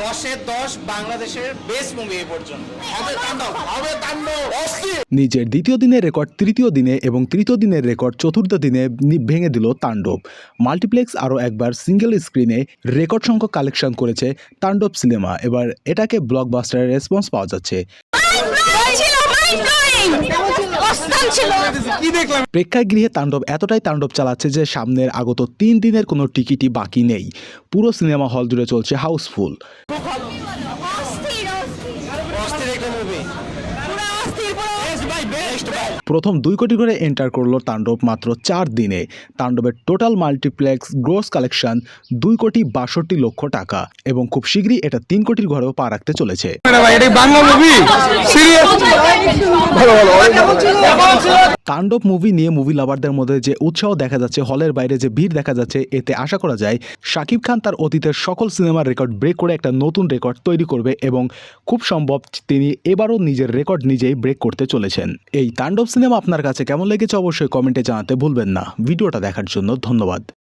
দশের দশ বাংলাদেশের বেস্ট মুভি এ পর্যন্ত। হবে তাণ্ডব হবে তাণ্ডব। নিজের দ্বিতীয় দিনের রেকর্ড তৃতীয় দিনে এবং তৃতীয় দিনের রেকর্ড চতুর্থ দিনে ভেঙে দিল তাণ্ডব। মাল্টিপ্লেক্স আরও একবার সিঙ্গেল স্ক্রিনে রেকর্ড সংখ্যক কালেকশন করেছে তাণ্ডব সিনেমা এবার এটাকে ব্লকবাস্টারের রেসপন্স পাওয়া যাচ্ছে। প্রেক্ষাগৃহে তাণ্ডব এতটাই তাণ্ডব চালাচ্ছে যে সামনের আগত তিন দিনের কোনো টিকিটই বাকি নেই। পুরো সিনেমা হল জুড়ে চলছে হাউসফুল। প্রথম দুই কোটি করে এন্টার করল তাণ্ডব মাত্র চার দিনে। তাণ্ডবের টোটাল মাল্টিপ্লেক্স গ্রোস কালেকশন দুই কোটি বাষট্টি লক্ষ টাকা এবং খুব শীঘ্রই এটা তিন কোটির ঘরেও পা রাখতে চলেছে। তাণ্ডব মুভি নিয়ে মুভি লাভারদের মধ্যে যে উৎসাহ দেখা যাচ্ছে হলের বাইরে যে ভিড় দেখা যাচ্ছে এতে আশা করা যায় শাকিব খান তার অতীতের সকল সিনেমার রেকর্ড ব্রেক করে একটা নতুন রেকর্ড তৈরি করবে এবং খুব সম্ভব তিনি এবারও নিজের রেকর্ড নিজেই ব্রেক করতে চলেছেন। এই তাণ্ডব সিনেমা আপনার কাছে কেমন লেগেছে অবশ্যই কমেন্টে জানাতে ভুলবেন না। ভিডিওটা দেখার জন্য ধন্যবাদ।